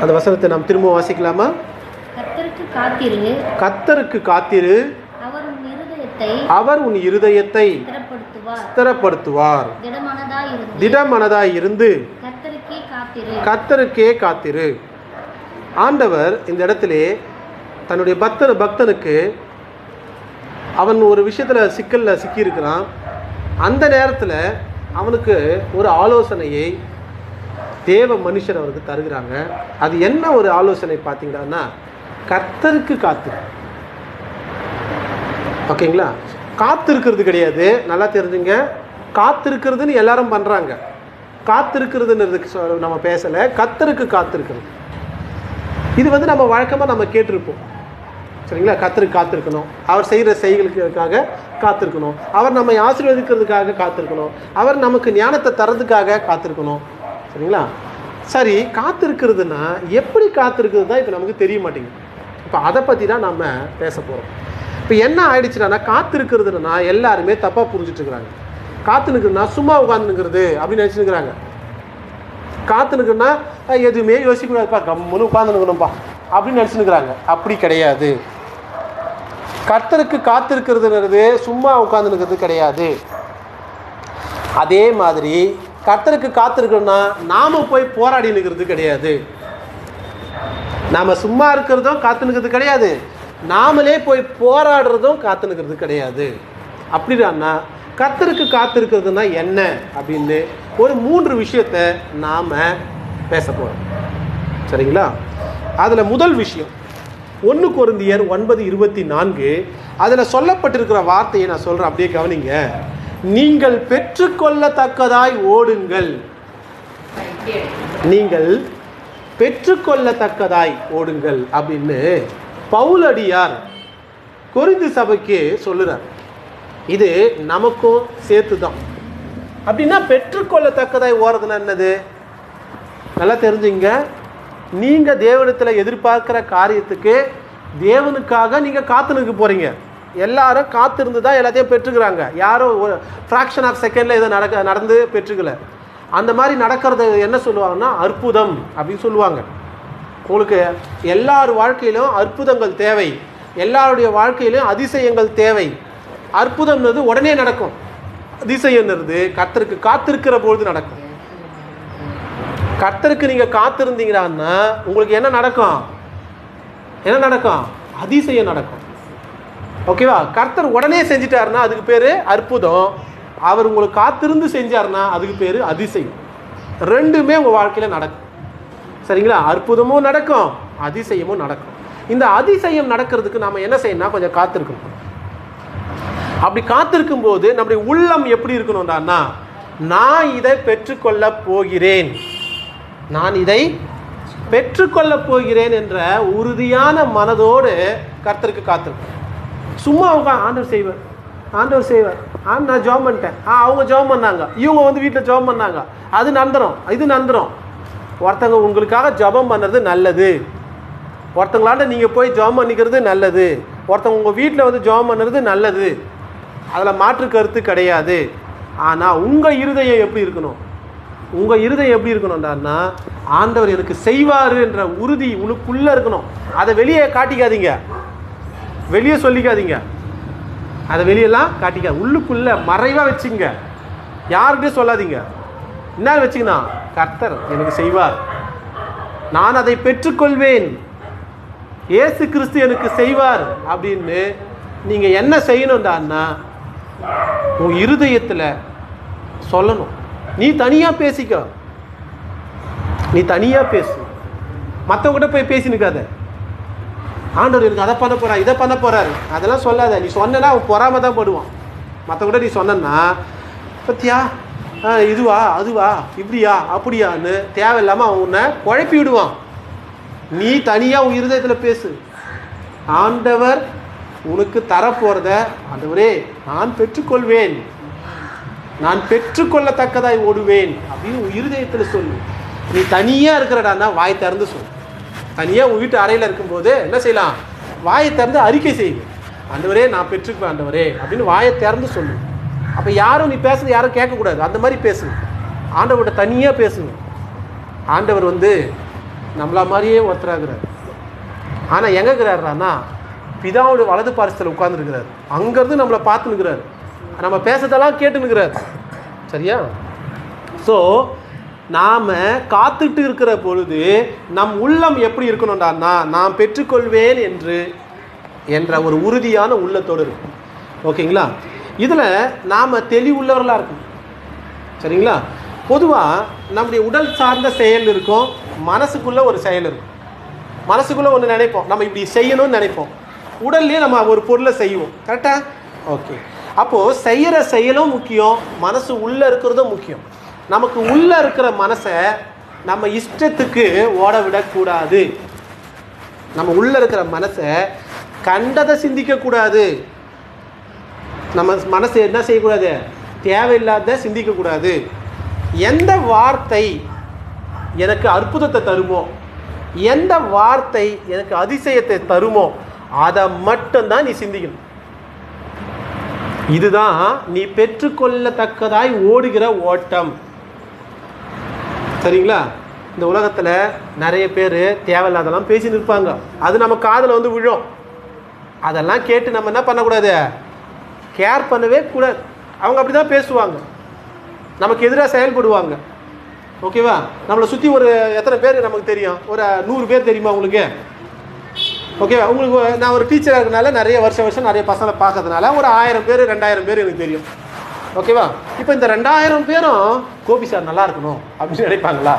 அந்த வசனத்தை நாம் திரும்ப வாசிக்கலாமா? கத்தருக்கு காத்திரு. அவர் உன் இருதயத்தை ஸ்திரப்படுத்துவார். திடமனதாய் இருந்து கத்தருக்கே காத்திரு. ஆண்டவர் இந்த இடத்திலே தன்னுடைய பக்தர் பக்தனுக்கு அவன் ஒரு விஷயத்தில் சிக்கலில் சிக்கியிருக்கிறான். அந்த நேரத்தில் அவனுக்கு ஒரு ஆலோசனையை தேவ மனுஷர் அவருக்கு தருகிறாங்க. அது என்ன ஒரு ஆலோசனை பார்த்தீங்கன்னா கர்த்தருக்கு காத்து. ஓகேங்களா? காத்திருக்கிறது கிடையாது. நல்லா தெரிஞ்சுங்க. காத்திருக்கிறதுன்னு எல்லாரும் பண்ணுறாங்க காத்திருக்கிறதுன்னு சொ- நம்ம பேசலை. கத்தருக்கு காத்திருக்கிறது. இது வந்து நம்ம வழக்கமாக நம்ம கேட்டிருப்போம். சரிங்களா? கத்தருக்கு காத்திருக்கணும். அவர் செய்கிற செய்களுக்காக காத்திருக்கணும். அவர் நம்மை ஆசீர்வதிக்கிறதுக்காக காத்திருக்கணும். அவர் நமக்கு ஞானத்தை தரதுக்காக காத்திருக்கணும். சரிங்களா? சரி காத்திருக்கிறதுனா எப்படி காத்திருக்கிறது தான் இப்போ நமக்கு தெரிய மாட்டேங்குது. இப்போ அதை பற்றி தான் நம்ம பேச போகிறோம் இப்போ என்ன ஆயிடுச்சுன்னா காத்திருக்கிறதுனா எல்லாருமே தப்பாக புரிஞ்சுட்டு இருக்கிறாங்க காத்துனுக்குறதுனா சும்மா உட்காந்துனுக்கிறது அப்படின்னு நினச்சினுக்கிறாங்க காத்துனுக்குன்னா எதுவுமே யோசிக்கக்கூடாதுப்பா கம்முன்னு உட்காந்துனுக்கணும்ப்பா அப்படின்னு நினச்சிருக்கிறாங்க அப்படி கிடையாது. கர்த்தருக்கு காத்திருக்கிறதுங்கிறது சும்மா உட்காந்துனுக்கிறது கிடையாது. அதே மாதிரி கத்தருக்கு காத்திருக்கணும்னா நாம போய் போராடி நிற்கிறது கிடையாது. நாம சும்மா இருக்கிறதும் காத்து நிற்கிறது கிடையாது. நாமளே போய் போராடுறதும் காத்து நிற்கிறது கிடையாது. அப்படின்னா கத்தருக்கு காத்திருக்கிறதுனா என்ன அப்படின்னு ஒரு மூன்று விஷயத்தை நாம் பேச போகிறோம் சரிங்களா? அதில் முதல் விஷயம் ஒன்று குருந்தியர் ஒன்பது இருபத்தி நான்கு அதில் சொல்லப்பட்டிருக்கிற வார்த்தையை நான் சொல்கிறேன் அப்படியே கவனிங்க. நீங்கள் பெற்றுக்கொள்ளத்தக்கதாய் ஓடுங்கள். நீங்கள் பெற்றுக்கொள்ளத்தக்கதாய் ஓடுங்கள் அப்படின்னு பவுலடியார் குறிந்து சபைக்கு சொல்லுறார். இது நமக்கும் சேர்த்து தான் அப்படின்னா பெற்றுக்கொள்ளத்தக்கதாய் ஓடுறதுன்னா என்னது? நல்லா தெரிஞ்சுங்க. நீங்கள் தேவனத்தில் எதிர்பார்க்குற காரியத்துக்கு தேவனுக்காக நீங்கள் காத்து நிற்க போகிறீங்க எல்லாரும் காத்திருந்து தான் எல்லாத்தையும் பெற்றுக்கிறாங்க. யாரும் ஒரு ஃப்ராக்ஷன் ஆஃப் செகண்டில் இதை நடக்க நடந்து பெற்றுக்கல. அந்த மாதிரி நடக்கிறது என்ன சொல்லுவாங்கன்னா அற்புதம் அப்படின்னு சொல்லுவாங்க. உங்களுக்கு எல்லார் வாழ்க்கையிலும் அற்புதங்கள் தேவை. எல்லாருடைய வாழ்க்கையிலும் அதிசயங்கள் தேவை. அற்புதம்ன்றது உடனே நடக்கும். அதிசயம்ன்றது கத்தருக்கு காத்திருக்கிற பொழுது நடக்கும். கர்த்தருக்கு நீங்கள் காத்திருந்தீங்கன்னா உங்களுக்கு என்ன நடக்கும்? என்ன நடக்கும்? அதிசயம் நடக்கும். ஓகேவா? கர்த்தர் உடனே செஞ்சிட்டாருன்னா அதுக்கு பேர் அற்புதம். அவர் உங்களுக்கு காத்திருந்து செஞ்சாருன்னா அதுக்கு பேர் அதிசயம். ரெண்டுமே உங்கள் வாழ்க்கையில் நடக்கும். சரிங்களா? அற்புதமும் நடக்கும் அதிசயமும் நடக்கும். இந்த அதிசயம் நடக்கிறதுக்கு நாம் என்ன செய்யணும்னா கொஞ்சம் காத்திருக்கணும். அப்படி காத்திருக்கும் போது நம்முடைய உள்ளம் எப்படி இருக்கணும்டான்னா நான் இதை பெற்றுக்கொள்ள போகிறேன். நான் இதை பெற்றுக்கொள்ளப் போகிறேன் என்ற உறுதியான மனதோடு கர்த்தருக்கு காத்திருக்கணும். சும்மா அவங்க ஆண்டவர் செய்வார். ஆண்டவர் செய்வார். ஆ நான் ஜாப் பண்ணிட்டேன். ஆ அவங்க ஜாப் பண்ணாங்க. இவங்க வந்து வீட்டில் ஜாப் பண்ணாங்க. அது நந்துரும். இது நந்துரும். ஒருத்தங்க உங்களுக்காக ஜபம் பண்ணுறது நல்லது. ஒருத்தங்களாண்ட நீங்கள் போய் ஜாம் பண்ணிக்கிறது நல்லது. ஒருத்தவங்க உங்கள் வீட்டில் வந்து ஜாம் பண்ணுறது நல்லது. அதில் மாற்று கருத்து கிடையாது. ஆனால் உங்கள் இருதயம் எப்படி இருக்கணும்? உங்கள் இருதயம் எப்படி இருக்கணும்டான்னா ஆண்டவர் எனக்கு செய்வார் என்ற உறுதி உனக்குள்ளே இருக்கணும். அதை வெளியே காட்டிக்காதீங்க. வெளியே சொல்லிக்காதீங்க. அதை வெளியெல்லாம் காட்டிக்க. உள்ளுக்குள்ளே மறைவாக வச்சுங்க. யாருக்கிட்டையும் சொல்லாதீங்க. என்ன வச்சுக்கண்ணா கர்த்தர் எனக்கு செய்வார். நான் அதை பெற்றுக்கொள்வேன். இயேசு கிறிஸ்து எனக்கு செய்வார் அப்படின்னு நீங்கள் என்ன செய்யணும்டான்னா உன் இருதயத்தில் சொல்லணும். நீ தனியாக பேசிக்க. நீ தனியாக பேசு. மற்றவங்ககிட்ட போய் பேசினுக்காத ஆண்டவர் எனக்கு அதை பண்ண போகிறார் இதை பண்ண போகிறாரு அதெல்லாம் சொல்லாத. நீ சொன்னா அவன் பொறாம தான் போடுவான். மற்ற கூட நீ சொன்னா பத்தியா? இதுவா அதுவா? இப்படியா அப்படியான்னு தேவையில்லாமல் அவன் உன்னை குழப்பி விடுவான். நீ தனியாக உன் இருதயத்தில் பேசு. ஆண்டவர் உனக்கு தரப்போகிறத ஆண்டவரே நான் பெற்றுக்கொள்வேன். நான் பெற்றுக்கொள்ளத்தக்கதாய் ஓடுவேன் அப்படின்னு உன் இருதயத்தில் சொல்லு. நீ தனியாக இருக்கிறடான்னா வாய் திறந்து சொல்லு. தனியாக உங்கள் வீட்டு அறையில் இருக்கும்போது என்ன செய்யலாம்? வாயை திறந்து அறிக்கை செய்யுங்க. ஆண்டவரே நான் பெற்றுக்குவேன் ஆண்டவரே அப்படின்னு வாயை திறந்து சொல்லு. அப்போ யாரும் நீ பேசுறது யாரும் கேட்கக்கூடாது. அந்த மாதிரி பேசுங்க. ஆண்டவர்கிட்ட தனியாக பேசுங்க. ஆண்டவர் வந்து நம்மளா மாதிரியே ஒருத்தராகிறார். ஆனால் எங்கே இருக்கிறாருனா பிதாவுடைய வலது பாரசத்தில் உட்காந்துருக்கிறார் அங்கேருந்து நம்மளை பார்த்துனுக்கிறார் நம்ம பேசுறதெல்லாம் கேட்டுனுக்கிறார் சரியா? ஸோ நாம் காத்துட்டு இருக்கிற பொழுது நம் உள்ளம் எப்படி இருக்கணும்டான்னா நான் பெற்றுக்கொள்வேன் என்று என்ற ஒரு உறுதியான உள்ளத்தோடு இருக்கும். ஓகேங்களா? இதில் நாம் தெளிவுள்ளவர்களாக இருக்கணும். சரிங்களா? பொதுவாக நம்முடைய உடல் சார்ந்த செயல் இருக்கும். மனசுக்குள்ளே ஒரு செயல் இருக்கும். மனசுக்குள்ளே ஒன்று நினைப்போம். நம்ம இப்படி செய்யணும்னு நினைப்போம். உடல்லையே நம்ம ஒரு பொருளை செய்வோம். கரெக்டாக ஓகே அப்போது செய்கிற செயலும் முக்கியம். மனசு உள்ளே இருக்கிறதும் முக்கியம். நமக்கு உள்ளே இருக்கிற மனசை நம்ம இஷ்டத்துக்கு ஓட விடக்கூடாது நம்ம உள்ளே இருக்கிற மனசை கண்டதை சிந்திக்கக்கூடாது. நம்ம மனசு என்ன செய்யக்கூடாது? தேவையில்லாத சிந்திக்கக்கூடாது. எந்த வார்த்தை எனக்கு அற்புதத்தை தருமோ? எந்த வார்த்தை எனக்கு அதிசயத்தை தருமோ? அதை மட்டும்தான் நீ சிந்திக்கணும். இதுதான் நீ பெற்றுக்கொள்ளத்தக்கதாய் ஓடுகிற ஓட்டம். சரிங்களா? இந்த உலகத்தில் நிறைய பேர் தேவையில்லாதெல்லாம் பேசி நிற்பாங்க. அது நம்ம காதில் வந்து விழும். அதெல்லாம் கேட்டு நம்ம என்ன பண்ணக்கூடாது? கேர் பண்ணவே கூடாது. அவங்க அப்படி தான் பேசுவாங்க. நமக்கு எதிராக செயல்படுவாங்க. ஓகேவா நம்மளை சுற்றி ஒரு எத்தனை பேர் நமக்கு தெரியும்? ஒரு நூறு பேர் தெரியுமா உங்களுக்கு? ஓகேவா உங்களுக்கு நான் ஒரு டீச்சராக இருக்கனால நிறைய வருஷம் வருஷம் நிறைய பசங்களை பார்க்கறதுனால ஒரு ஆயிரம் பேர் ரெண்டாயிரம் பேர் எனக்கு தெரியும். ஓகேவா? இப்போ இந்த ரெண்டாயிரம் பேரும் கோபி சார் நல்லா இருக்கணும் அப்படின்னு நினைப்பாங்களா?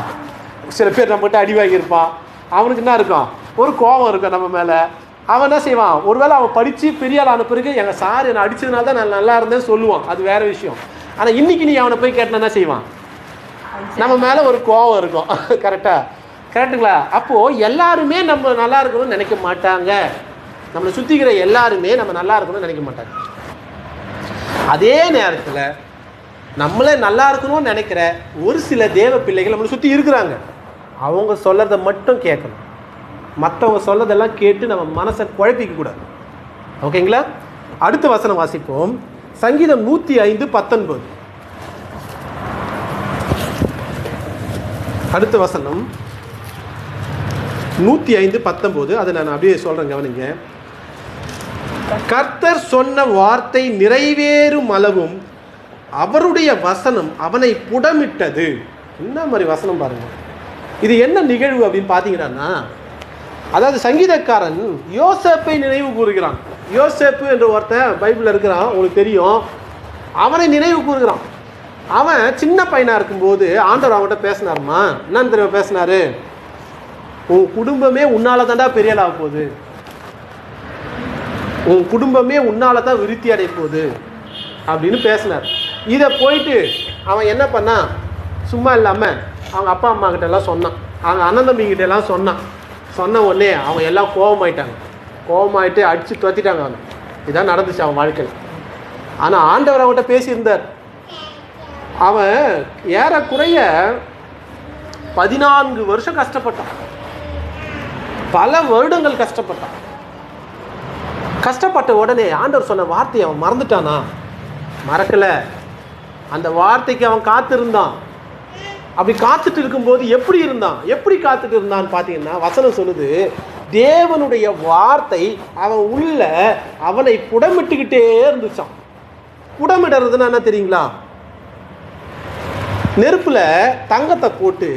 சில பேர் நம்மகிட்ட அடி வாங்கியிருப்பான் அவனுக்கு என்ன இருக்கும்? ஒரு கோபம் இருக்கும் நம்ம மேலே. அவன் என்ன செய்வான்? ஒருவேளை அவன் படித்து பெரிய ஆள் ஆன பிறகு எங்கள் சார் என்னை அடிச்சதுனால தான் நான் நல்லா இருந்தேன்னு சொல்லுவான். அது வேற விஷயம். ஆனால் இன்னைக்கு நீ அவனை போய் கேட்டனா என்ன செய்வான்? நம்ம மேலே ஒரு கோபம் இருக்கும். கரெக்டாக கரெக்டுங்களா அப்போது எல்லாருமே நம்ம நல்லா இருக்கணும்னு நினைக்க மாட்டாங்க. நம்மளை சுற்றிக்கிற எல்லாருமே நம்ம நல்லா இருக்கணும்னு நினைக்க மாட்டாங்க. அதே நேரத்தில் நம்மளே நல்லா இருக்கணும்னு நினைக்கிற ஒரு சில தேவ பிள்ளைகள் நம்மளை சுற்றி இருக்கிறாங்க. அவங்க சொல்கிறத மட்டும் கேட்கணும். மற்றவங்க சொல்லதெல்லாம் கேட்டு நம்ம மனசை குழப்பிக்க கூடாது. ஓகேங்களா? அடுத்த வசனம் வாசிப்போம். சங்கீதம் நூற்றி ஐந்து பத்தொன்பது. அடுத்த வசனம் நூற்றி ஐந்து பத்தொம்போது அதை நான் அப்படியே சொல்கிறேன் கவனிங்க. கர்த்தர் சொன்ன வார்த்தை நிறைவேறும் அளவும் அவருடைய வசனம் அவனை புடமிட்டது. என்ன மாதிரி வசனம் பாருங்க. இது என்ன நிகழ்வு அப்படின்னு பார்த்தீங்கன்னா அதாவது சங்கீதக்காரன் யோசேப்பை நினைவு கூறுகிறான். யோசேப்பு என்ற ஒருத்தன் பைபிளில் இருக்கிறான் உங்களுக்கு தெரியும். அவனை நினைவு கூறுகிறான். அவன் சின்ன பையனாக இருக்கும்போது ஆண்டவர் அவன்கிட்ட பேசினாருமா? என்னன்னு தெரியும் பேசினாரு? உன் குடும்பமே உன்னால தாண்டா பெரியலாக போகுது. உன் குடும்பமே உன்னால தான் விருத்தி அடைய போகுது அப்படின்னு பேசினார். இதை போயிட்டு அவன் என்ன பண்ணான் சும்மா இல்லாமல் அவங்க அப்பா அம்மா கிட்ட எல்லாம் சொன்னான். அவங்க அண்ணன் தம்பி கிட்ட எல்லாம் சொன்னான். சொன்ன உடனே அவங்க எல்லாம் கோபமாயிட்டாங்க கோபமாயிட்டு அடித்து துரத்திட்டாங்க அவன். இதான் நடந்துச்சு அவன் வாழ்க்கையில். ஆனால் ஆண்டவர் அவன்கிட்ட பேசியிருந்தார். அவன் ஏறக்குறைய பதினான்கு வருஷம் கஷ்டப்பட்டான். பல வருடங்கள் கஷ்டப்பட்டான். கஷ்டப்பட்ட உடனே ஆண்டவர் சொன்ன வார்த்தையை அவன் மறந்துட்டானா? மறக்கலை. அந்த வார்த்தைக்கு அவன் காத்திருந்தான். அப்படி காத்துட்டு இருக்கும்போது எப்படி இருந்தான்? எப்படி காத்துட்டு இருந்தான்னு பார்த்தீங்கன்னா வசனம் சொல்லுது தேவனுடைய வார்த்தை அவன் உள்ள அவனை புடமிட்டுக்கிட்டே இருந்துச்சான் புடமிடுறதுன்னா என்ன தெரியுங்களா? நெருப்பில் தங்கத்தை போட்டு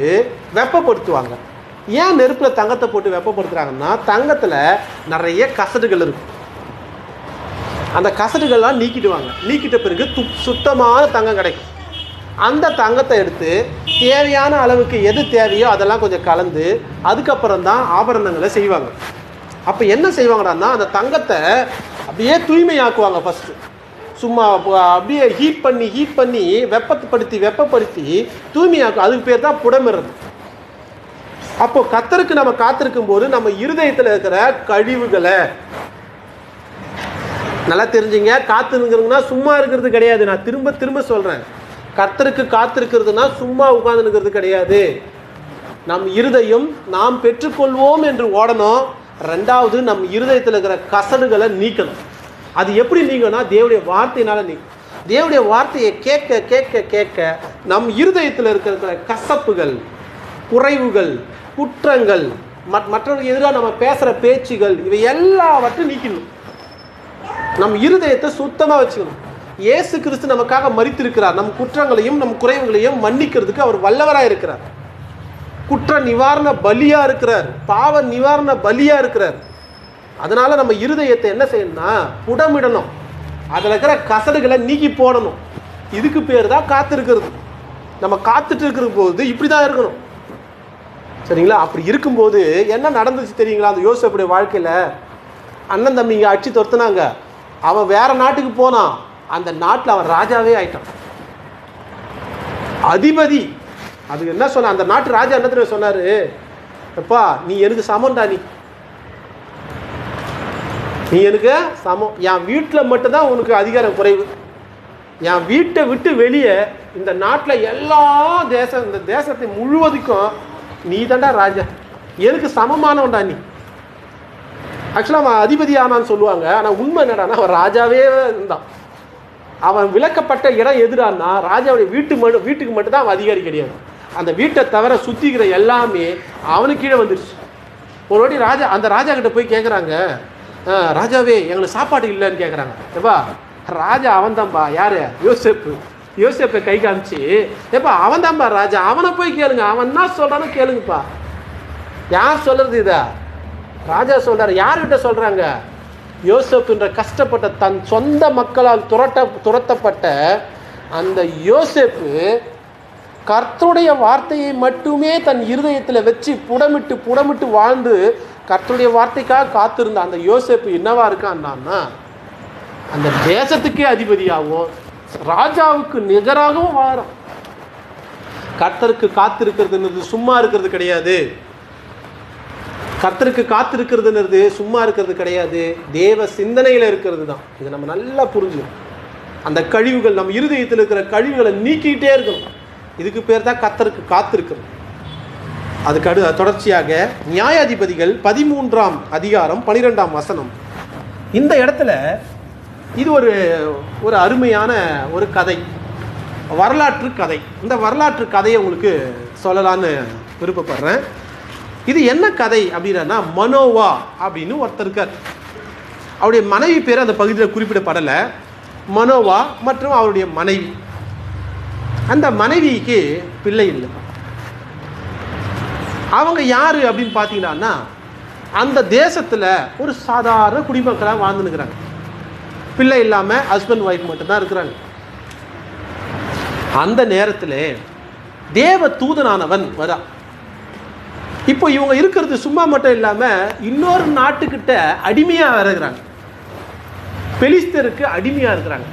வெப்பப்படுத்துவாங்க. ஏன் நெருப்பில் தங்கத்தை போட்டு வெப்பப்படுத்துகிறாங்கன்னா தங்கத்தில் நிறைய கசடுகள் இருக்கும். அந்த கசடுகள்லாம் நீக்கிடுவாங்க. நீக்கிட்ட பிறகு து சுத்தமான தங்கம் கிடைக்கும். அந்த தங்கத்தை எடுத்து தேவையான அளவுக்கு எது தேவையோ அதெல்லாம் கொஞ்சம் கலந்து அதுக்கப்புறம் தான் ஆபரணங்களை செய்வாங்க. அப்போ என்ன செய்வாங்கடான்னா அந்த தங்கத்தை அப்படியே தூய்மையாக்குவாங்க ஃபஸ்ட்டு சும்மா அப்படியே ஹீட் பண்ணி ஹீட் பண்ணி வெப்பப்படுத்தி வெப்பப்படுத்தி தூய்மையாக்கும். அதுக்கு பேர் தான் புடமிடுறது அப்போது கத்தருக்கு நம்ம காத்திருக்கும் போது நம்ம இருதயத்தில் இருக்கிற கழிவுகளை நல்லா தெரிஞ்சுங்க. காத்துனுங்கிறதுனா சும்மா இருக்கிறது கிடையாது. நான் திரும்ப திரும்ப சொல்கிறேன் கர்த்தருக்கு காத்திருக்கிறதுனா சும்மா உட்கார்ந்துருக்கிறது கிடையாது. நம் இருதயம் நாம் பெற்றுக்கொள்வோம் என்று ஓடணும். ரெண்டாவது நம் இருதயத்தில் இருக்கிற கசடுகளை நீக்கணும். அது எப்படி நீங்கன்னா தேவடைய வார்த்தையினால் நீக்கும் தேவடைய வார்த்தையை கேட்க கேட்க கேட்க நம் இருதயத்தில் இருக்கிற கசப்புகள் குறைவுகள் குற்றங்கள் மற்றவர்களுக்கு எதிராக நம்ம பேசுகிற பேச்சுகள் இவை எல்லாவற்றையும் நீக்கணும் நம் இருதயத்தை சுத்தமாக வச்சுக்கணும். இயேசு கிறிஸ்து நமக்காக மறித்திருக்கிறார் நம் குற்றங்களையும் நம் குறைவுகளையும் மன்னிக்கிறதுக்கு அவர் வல்லவராக இருக்கிறார். குற்ற நிவாரண பலியாக இருக்கிறார். பாவ நிவாரண பலியாக இருக்கிறார். அதனால் நம்ம இருதயத்தை என்ன செய்யணும்னா புடமிடணும். அதில் இருக்கிற கசடுகளை நீக்கி போடணும். இதுக்கு பேர் தான் காத்திருக்கிறது. நம்ம காத்துட்டு இருக்கிற போது இப்படி தான் இருக்கணும். சரிங்களா? அப்படி இருக்கும்போது என்ன நடந்துச்சு தெரியுங்களா? அந்த யோசிப்புடைய வாழ்க்கையில்? அண்ணன் தம்பிங்க அடிச்சு துரத்துனாங்க. அவன் வேற நாட்டுக்கு போனான். அந்த நாட்டில் அவன் ராஜாவே ஆயிட்டான். அதிபதி. அதுக்கு என்ன சொன்ன அந்த நாட்டு ராஜா என்ன தெரியும் சொன்னாரு? எப்பா நீ எனக்கு சமம்டா நீ. நீ எனக்கு சமம். என் வீட்டில் மட்டும்தான் உனக்கு அதிகாரம் குறைவு. என் வீட்டை விட்டு வெளியே இந்த நாட்டில் எல்லா தேசம் இந்த தேசத்தை முழுவதுக்கும் நீ தான்டா ராஜா. எனக்கு சமமானவன்டா நீ. ஆக்சுவலாக அவன் அதிபதி ஆனான்னு சொல்லுவாங்க. ஆனால் உண்மை என்னடானா அவன் ராஜாவே இருந்தான். அவன் விளக்கப்பட்ட இடம் எதிரானா ராஜாவுடைய வீட்டு மட்டும் வீட்டுக்கு மட்டும்தான் அவன் அதிகாரி கிடையாது. அந்த வீட்டை தவிர சுற்றிக்கிற எல்லாமே அவனுக்கு கீழே வந்துருச்சு. ஒரு வாட்டி ராஜா அந்த ராஜா கிட்ட போய் கேட்குறாங்க ராஜாவே எங்களுக்கு சாப்பாடு இல்லைன்னு கேட்குறாங்க ஏப்பா ராஜா அவன்தான்பா யார்? யோசேப்பு. யோசேப்பை கை காமிச்சு ஏப்பா அவன்தான்பா ராஜா? அவனை போய் கேளுங்க. அவன் என்ன சொல்கிறானோ கேளுங்கப்பா. யார் சொல்கிறது இதா? ராஜா சொல்கிறார் யார்கிட்ட சொல்றாங்க? யோசேப்புன்ற கஷ்டப்பட்ட தன் சொந்த மக்களால் துரட்ட துரத்தப்பட்ட அந்த யோசேப்பு கர்த்தருடைய வார்த்தையை மட்டுமே தன் இருதயத்தில் வச்சு புடமிட்டு புடமிட்டு வாழ்ந்து கர்த்தருடைய வார்த்தைக்காக காத்திருந்த அந்த யோசேப்பு என்னவா இருக்கான்னா அந்த தேசத்துக்கே அதிபதியாகவும் ராஜாவுக்கு நிகராகவும் வாரம் கர்த்தருக்கு காத்திருக்கிறதுன்றது சும்மா இருக்கிறது கிடையாது. கர்த்தருக்கு காத்திருக்கிறதுன்றது சும்மா இருக்கிறது கிடையாது. தேவ சிந்தனையில் இருக்கிறது தான் இதை நம்ம நல்லா புரிஞ்சுக்கணும். அந்த கழிவுகள் நம்ம இருதயத்தில் இருக்கிற கழிவுகளை நீக்கிக்கிட்டே இருக்கணும். இதுக்கு பேர் தான் கர்த்தருக்கு காத்திருக்கிறது. அதுக்கு அடு தொடர்ச்சியாக நியாயாதிபதிகள் பதிமூன்றாம் அதிகாரம் பனிரெண்டாம் வசனம். இந்த இடத்துல இது ஒரு ஒரு அருமையான ஒரு கதை. வரலாற்று கதை. இந்த வரலாற்று கதையை உங்களுக்கு சொல்லலான்னு விருப்பப்படுறேன். இது என்ன கதை அப்படின்னா மனோவா அப்படின்னு ஒருத்தர் இருக்கார். அவருடைய மனைவி பேர் அந்த பகுதியில் குறிப்பிடப்படலை. மனோவா மற்றும் அவருடைய மனைவி. அந்த மனைவிக்கு பிள்ளை இல்லை. அவங்க யார் அப்படின்னு பார்த்தீங்கன்னா அந்த தேசத்தில் ஒரு சாதாரண குடிமக்களாக வாழ்ந்துனுக்குறாங்க பிள்ளை இல்லாமல் ஹஸ்பண்ட் ஒய்ஃப் மட்டும்தான் இருக்கிறாங்க. அந்த நேரத்தில் தேவ தூதனானவன் வரா இப்போ இவங்க இருக்கிறது சும்மா மட்டும் இல்லாமல் இன்னொரு நாட்டுக்கிட்ட அடிமையாக இருக்கிறாங்க பெலிஸ்தருக்கு அடிமையாக இருக்கிறாங்க.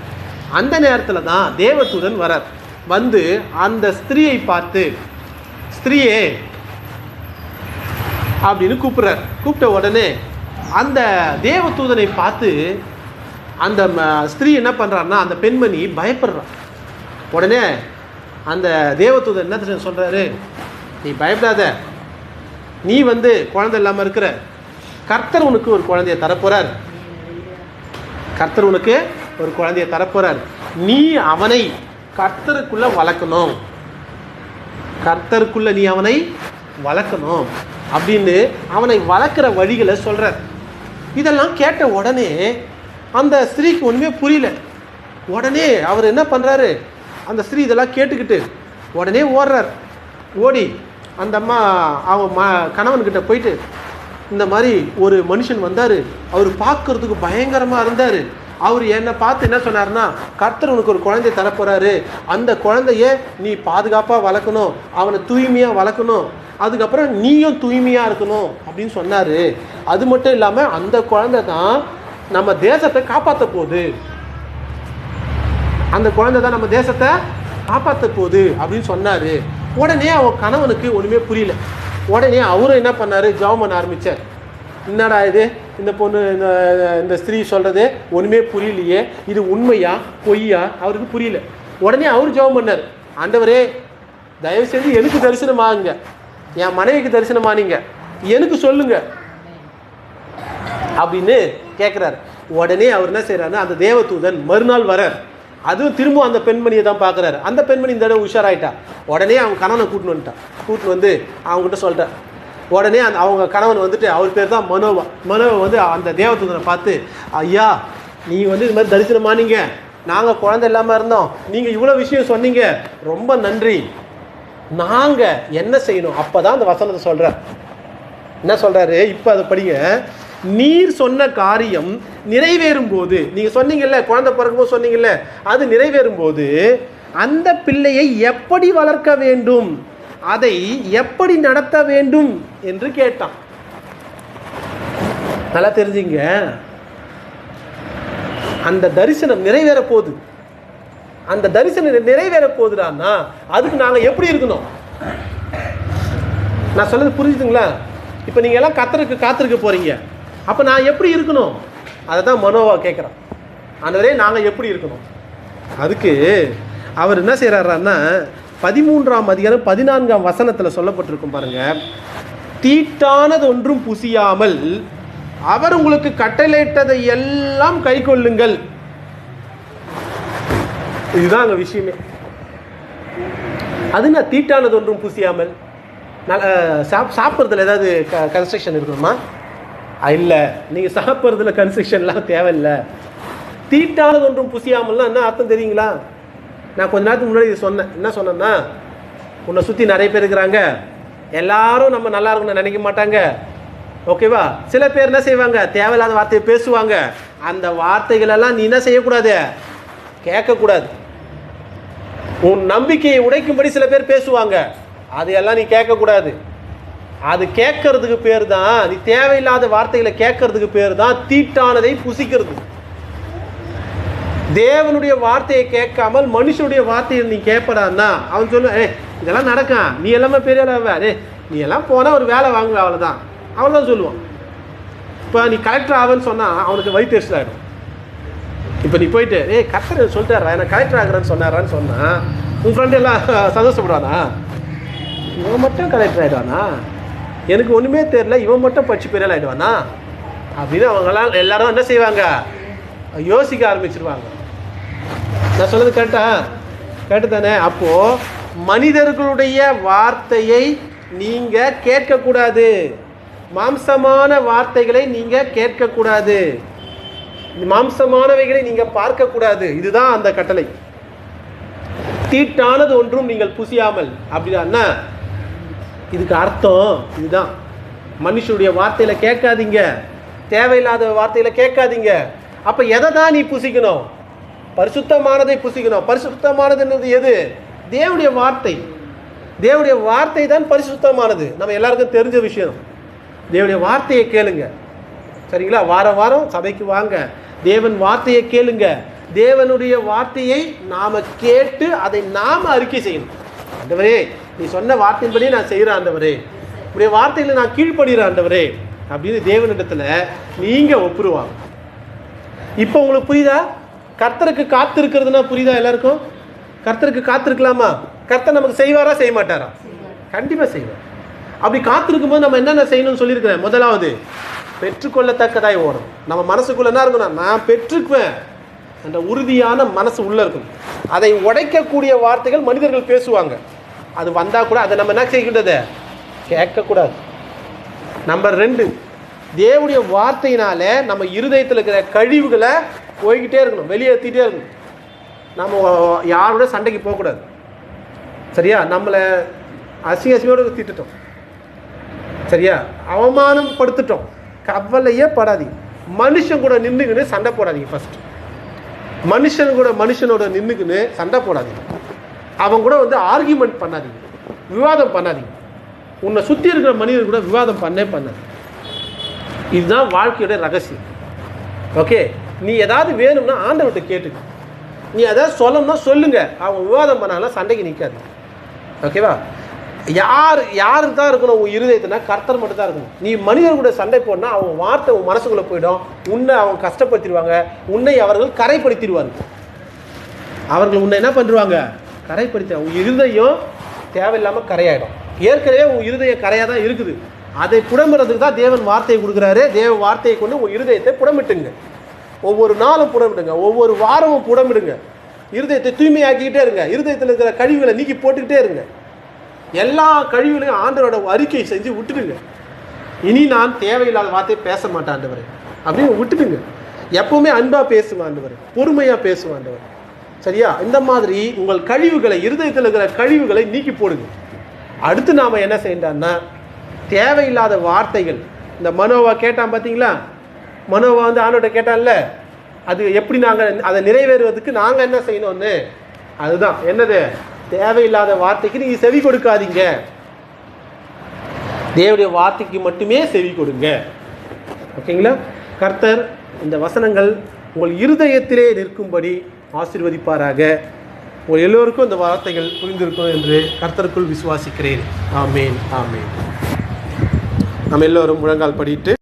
அந்த நேரத்தில் தான் தேவத்துடன் வரார். வந்து அந்த ஸ்திரீயை பார்த்து ஸ்திரீயே அப்படின்னு கூப்பிட்றார். கூப்பிட்ட உடனே அந்த தேவதூதனை பார்த்து அந்த ம- ஸ்திரீ என்ன பண்ணுறாருன்னா அந்த பெண்மணி பயப்படுறான் உடனே அந்த தேவதூதன் என்ன சொல்கிறாரு நீ பயப்படாத. நீ வந்து குழந்தை இல்லாமல் இருக்கிற கர்த்தர் உனக்கு ஒரு குழந்தைய தரப்போறார். கர்த்தர் உனக்கு ஒரு குழந்தைய தரப்போறார். நீ அவனை கர்த்தருக்குள்ள வளர்க்கணும். கர்த்தருக்குள்ள நீ அவனை வளர்க்கணும். அப்படின்னு அவனை வளர்க்குற வழிகளை சொல்கிறார் இதெல்லாம் கேட்ட உடனே அந்த ஸ்திரீக்கு ஒன்றுமே புரியல. உடனே அவர் என்ன பண்ணுறாரு அந்த ஸ்திரீ இதெல்லாம் கேட்டுக்கிட்டு உடனே ஓடுறார். ஓடி அந்த அம்மா அவன் ம கணவன்கிட்ட போயிட்டு இந்த மாதிரி ஒரு மனுஷன் வந்தார். அவர் பார்க்கறதுக்கு பயங்கரமாக இருந்தார். அவர் என்னை பார்த்து என்ன சொன்னார்னா கர்த்தர் உனக்கு ஒரு குழந்தைய தரப்போகிறாரு அந்த குழந்தைய நீ பாதுகாப்பாக வளர்க்கணும். அவனை தூய்மையாக வளர்க்கணும். அதுக்கப்புறம் நீயும் தூய்மையாக இருக்கணும். அப்படின்னு சொன்னார். அது மட்டும் இல்லாமல் அந்த குழந்தை தான் நம்ம தேசத்தை காப்பாற்ற போகுது. அந்த குழந்தை தான் நம்ம தேசத்தை காப்பாற்ற போகுது அப்படின்னு சொன்னார். உடனே அவன் கணவனுக்கு ஒன்றுமே புரியல. உடனே அவரும் என்ன பண்ணார்? ஜெபம் பண்ண ஆரம்பித்தார் என்னடா இது? இந்த பொண்ணு இந்த இந்த ஸ்திரீ சொல்கிறது ஒன்றுமே புரியலையே. இது உண்மையா? பொய்யா? அவருக்கு புரியல. உடனே அவரு ஜெபம் பண்ணார். ஆண்டவரே தயவு செஞ்சு எனக்கு தரிசனம் ஆகுங்க. என் மனைவிக்கு தரிசனம் ஆனீங்க. எனக்கு சொல்லுங்க. அப்படின்னு கேட்குறாரு உடனே அவர் என்ன செய்கிறாரு அந்த தேவதூதன் மறுநாள் வரார் அதுவும் திரும்ப அந்த பெண்மணியை தான் பார்க்குறாரு. அந்த பெண்மணி இந்த தடவை உஷாராயிட்டா. உடனே அவங்க கணவனை கூட்டின்னு வந்துட்டான் கூட்டின்னு வந்து அவங்ககிட்ட சொல்கிறேன் உடனே அந்த அவங்க கணவன் வந்துட்டு அவர் பேர் தான் மனோவா. மனோவை வந்து அந்த தேவதூதனை பார்த்து ஐயா நீ வந்து இது மாதிரி தரிசனமானீங்க நாங்கள் குழந்தை இல்லாமல் இருந்தோம். நீங்கள் இவ்வளோ விஷயம் சொன்னீங்க. ரொம்ப நன்றி. நாங்கள் என்ன செய்யணும்? அப்போ தான் அந்த வசனத்தை சொல்கிறார் என்ன சொல்கிறாரு இப்போ அதை படிங்க. நீர் சொன்ன காரியம் நிறைவேறும் போது நீங்கள் சொன்னீங்கல்ல குழந்தை பிறக்கும்போது சொன்னீங்கல்ல அது நிறைவேறும் போது அந்த பிள்ளையை எப்படி வளர்க்க வேண்டும்? அதை எப்படி நடத்த வேண்டும்? என்று கேட்டான். நல்லா தெரிஞ்சுங்க. அந்த தரிசனம் நிறைவேற போகுது அந்த தரிசனம் நிறைவேற போகுதுடான்னா அதுக்கு நாங்கள் எப்படி இருக்கணும்? நான் சொல்றது புரிஞ்சுதுங்களா? இப்போ நீங்கள் எல்லாம் கத்தருக்கு காத்திருக்க போகிறீங்க அப்போ நான் எப்படி இருக்கணும்? அதை தான் மனோவா கேட்குறான் ஆனவரே நாங்கள் எப்படி இருக்கணும்? அதுக்கு அவர் என்ன செய்கிறாருன்னா பதிமூன்றாம் அதிகாரம் பதினான்காம் வசனத்தில் சொல்லப்பட்டிருக்கும் பாருங்க. தீட்டானது ஒன்றும் புசியாமல் அவர் உங்களுக்கு கட்டளையிட்டதை எல்லாம் கை கொள்ளுங்கள். இதுதான் அங்கே விஷயமே. அது நான் தீட்டானது ஒன்றும் புசியாமல். நல்ல சாப் சாப்பிட்றதுல ஏதாவது க கன்ஸ்ட்ரக்ஷன் இருக்கணுமா இல்லை. நீங்கள் சாப்பிட்றதுல கன்ஸ்ட்ரக்ஷன்லாம் தேவையில்லை. தீட்டாவது ஒன்றும் புசியாமல்லாம் என்ன அர்த்தம் தெரியுங்களா? நான் கொஞ்ச நேரத்துக்கு முன்னாடி இது சொன்னேன். என்ன சொன்னேன்னா உன்னை சுற்றி நிறைய பேர் இருக்கிறாங்க. எல்லாரும் நம்ம நல்லா இருக்கணும்னு நினைக்க மாட்டாங்க. ஓகேவா? சில பேர் என்ன செய்வாங்க? தேவையில்லாத வார்த்தையை பேசுவாங்க. அந்த வார்த்தைகளெல்லாம் நீ என்ன செய்யக்கூடாது? கேட்கக்கூடாது. உன் நம்பிக்கையை உடைக்கும்படி சில பேர் பேசுவாங்க. அதையெல்லாம் நீ கேட்கக்கூடாது. அது கேட்கறதுக்கு பேர் தான் நீ தேவையில்லாத வார்த்தைகளை கேட்கறதுக்கு பேர் தான் தீட்டானதை புசிக்கிறது. தேவனுடைய வார்த்தையை கேட்காமல் மனுஷனுடைய வார்த்தையை நீ கேட்படான்னா அவன் சொல்லுவான் ஏய் இதெல்லாம் நடக்கும் நீ எல்லாமே பெரிய ஆளாவ நீ எல்லாம் போனால் ஒரு வேலை வாங்குவ அவ்வளோதான் அவ்வளோதான் சொல்லுவான். இப்போ நீ கலெக்டர் ஆகுன்னு சொன்னால் அவனுக்கு வயிற்று ஆகிடும் இப்போ நீ போயிட்டு ஏய் கத்தர் சொல்லிட்டாரா நான் கலெக்டர் ஆகிறேன்னு சொன்னாரான்னு சொன்னால் உன் ஃப்ரெண்டு எல்லாம் சந்தோஷப்படுவானா? இவன் மட்டும் கலெக்டர் ஆகிடுவானா எனக்கு ஒன்றுமே தெரில இவன் மட்டும் படிச்சு பெரிய ஆகிடுவானா அப்படின்னு அவங்கெல்லாம் எல்லாரும் என்ன செய்வாங்க? யோசிக்க ஆரம்பிச்சிருவாங்க. நான் சொல்கிறது கரெக்டா கரெக்டு தானே? அப்போது மனிதர்களுடைய வார்த்தையை நீங்கள் கேட்கக்கூடாது. மாம்சமான வார்த்தைகளை நீங்கள் கேட்கக்கூடாது. மாம்சமானவைகளை நீங்கள் பார்க்கக்கூடாது. இதுதான் அந்த கட்டளை. தீட்டானது ஒன்றும் நீங்கள் புசியாமல். அப்படின்னா இதுக்கு அர்த்தம் இதுதான். மனுஷனுடைய வார்த்தையில் கேட்காதீங்க. தேவையில்லாத வார்த்தையில் கேட்காதீங்க. அப்போ எதை தான் நீ புசிக்கணும்? பரிசுத்தமானதை புசிக்கணும். பரிசுத்தமானதுன்றது எது? தேவனுடைய வார்த்தை. தேவனுடைய வார்த்தை தான் பரிசுத்தமானது. நம்ம எல்லாருக்கும் தெரிஞ்ச விஷயம். தேவனுடைய வார்த்தையை கேளுங்க. சரிங்களா? வாரம் வாரம் சபைக்கு வாங்க. தேவன் வார்த்தையை கேளுங்க. தேவனுடைய வார்த்தையை நாம் கேட்டு அதை நாம் அறிக்கை செய்யணும். ஆண்டவரே நீ சொன்ன வார்த்தையின்படி நான் செய்கிறேன் ஆண்டவரே. உடைய வார்த்தையில் நான் கீழ்ப்படுகிறேன் ஆண்டவரே. அப்படின்னு தேவனிடத்தில் நீங்க ஒப்புருவாங்க. இப்போ உங்களுக்கு புரியுதா? கர்த்தருக்கு காத்திருக்கிறதுனா புரியுதா எல்லாருக்கும்? கர்த்தருக்கு காத்திருக்கலாமா? கர்த்தர் நமக்கு செய்வாரா செய்ய மாட்டாரா கண்டிப்பாக செய்வார். அப்படி காத்திருக்கும் போது நம்ம என்னென்ன செய்யணும்னு சொல்லியிருக்கிறேன்? முதலாவது பெற்றுக்கொள்ளத்தக்கதாய் ஓடும் நம்ம மனசுக்குள்ளே என்ன இருக்கணும் நான் பெற்றுக்குவேன். என்ற உறுதியான மனசு உள்ளே இருக்கும் அதை உடைக்கக்கூடிய வார்த்தைகள் மனிதர்கள் பேசுவாங்க. அது வந்தால் கூட அதை நம்ம என்ன செய்யக்கூடாது கேட்கக்கூடாது. நம்பர் ரெண்டு தேவனுடைய வார்த்தையினால நம்ம இருதயத்தில் இருக்கிற கழிவுகளை போய்கிட்டே இருக்கணும் வெளியேற்றிட்டே இருக்கணும். நம்ம யாரோட சண்டைக்கு போகக்கூடாது. சரியா? நம்மளை அசிங்க அசிங்கோடு திட்டுட்டோம். சரியா? அவமானம் படுத்துட்டோம். கவலையே படாதீங்க. மனுஷன் கூட நின்றுக்கின்னு சண்டை போடாதீங்க ஃபஸ்ட்டு மனுஷன் கூட மனுஷனோட நின்றுக்கின்னு சண்டை போடாதீங்க. அவன் கூட வந்து ஆர்கியூமெண்ட் பண்ணாதீங்க. விவாதம் பண்ணாதீங்க. உன்னை சுற்றி இருக்கிற மனிதர் கூட விவாதம் பண்ணே பண்ணாது இதுதான் வாழ்க்கையோட ரகசியம். ஓகே நீ ஏதாவது வேணும்னா ஆண்டவர்கிட்ட கேட்டுக்க. நீ ஏதாவது சொல்லணும்னா சொல்லுங்க. அவங்க விவாதம் பண்ணாலும் சண்டைக்கு நிற்காது ஓகேவா யார் யார் தான் இருக்கணும் உன் இருதயத்தினா கர்த்தர் மட்டும் தான் இருக்கணும். நீ மனிதர் கூட சண்டை போடனா அவங்க வார்த்தை உன் மனசுக்குள்ளே போயிடும். உன்னை அவங்க கஷ்டப்படுத்திடுவாங்க. உன்னை அவர்கள் கரைப்படுத்திடுவார்கள். அவர்கள் உன்னை என்ன பண்ணுவாங்க கரைப்படுத்த உன் இருதயம் தேவையில்லாமல் கரையாயிடும். ஏற்கனவே உன் இருதயம் கரையாக தான் இருக்குது. அதை புடம்புறதுக்கு தான் தேவன் வார்த்தையை கொடுக்குறாரு. தேவ வார்த்தையை கொண்டு உன் இருதயத்தை புடமிட்டுங்க. ஒவ்வொரு நாளும் புடமிடுங்க. ஒவ்வொரு வாரமும் புடமிடுங்க. இருதயத்தை தூய்மையாக்கிக்கிட்டே இருங்க. இருதயத்தில் இருக்கிற கழிவுகளை நீக்கி போட்டுக்கிட்டே இருங்க. எல்லா கழிவுகளையும் ஆண்டவரோட அறிக்கை செஞ்சு விட்டுடுங்க. இனி நான் தேவையில்லாத வார்த்தையை பேச மாட்டேன் ஆண்டவர். அப்படின்னு விட்டுடுங்க. எப்பவுமே அன்பாக பேசுவேன் ஆண்டவர். பொறுமையாக பேசுவேன் ஆண்டவர். சரியா? இந்த மாதிரி உங்கள் கழிவுகளை இருதயத்தில் இருக்கிற கழிவுகளை நீக்கி போடுங்க. அடுத்து நாம் என்ன செய்யண்டான்னா தேவையில்லாத வார்த்தைகள். இந்த மனோவா கேட்டான் பார்த்தீங்களா மனோவா வந்து ஆண்டோட கேட்டான்ல அது எப்படி நாங்கள் அதை நிறைவேறுவதற்கு நாங்கள் என்ன செய்யணும்னு? அதுதான். என்னது? தேவையில்லாத வார்த்தைக்கு நீங்கள் செவி கொடுக்காதீங்க. தேவடைய வார்த்தைக்கு மட்டுமே செவி கொடுங்க. ஓகேங்களா? கர்த்தர் இந்த வசனங்கள் உங்கள் இருதயத்திலே நிற்கும்படி ஆசிர்வதிப்பாராக. உங்கள் எல்லோருக்கும் இந்த வார்த்தைகள் புரிந்திருக்கும் என்று கர்த்தருக்குள் விசுவாசிக்கிறேன். ஆமேன் ஆமேன். நம்ம எல்லோரும் முழங்கால் படிட்டு